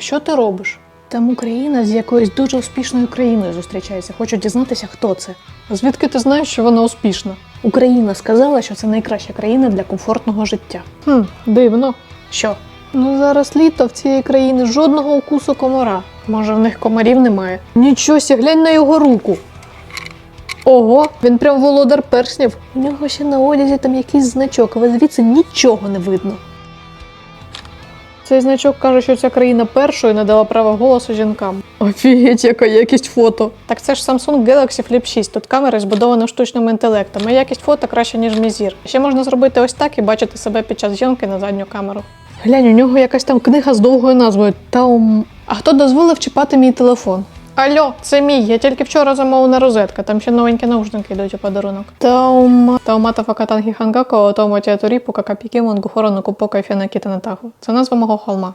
що ти робиш? Там Україна з якоюсь дуже успішною країною зустрічається. Хочу дізнатися, хто це. Звідки ти знаєш, що вона успішна? Україна сказала, що це найкраща країна для комфортного життя. Хм, дивно. Що? Ну зараз літо в цієї країни жодного укусу комара. Може, в них комарів немає. Нічого сі, глянь на його руку. Ого, він прям володар перснів. У нього ще на одязі там якийсь значок, але звідси нічого не видно. Цей значок каже, що ця країна першою надала право голосу жінкам. Офігеть, яка якість фото. Так це ж Samsung Galaxy Flip 6. Тут камера збудована штучним інтелектом, і якість фото краще, ніж мізір. Ще можна зробити ось так і бачити себе під час зйомки на задню камеру. Глянь, у нього якась там книга з довгою назвою Таум. А хто дозволив чіпати мій телефон? Алло, це мій. Я тільки вчора замовила розетка. Там ще новенькі наушники йдуть у подарунок. Таума. Таумата факатангі хангако, отому тіатурі, пока капіки монгухорону купока фіна кіта на таху. Це назва мого холма.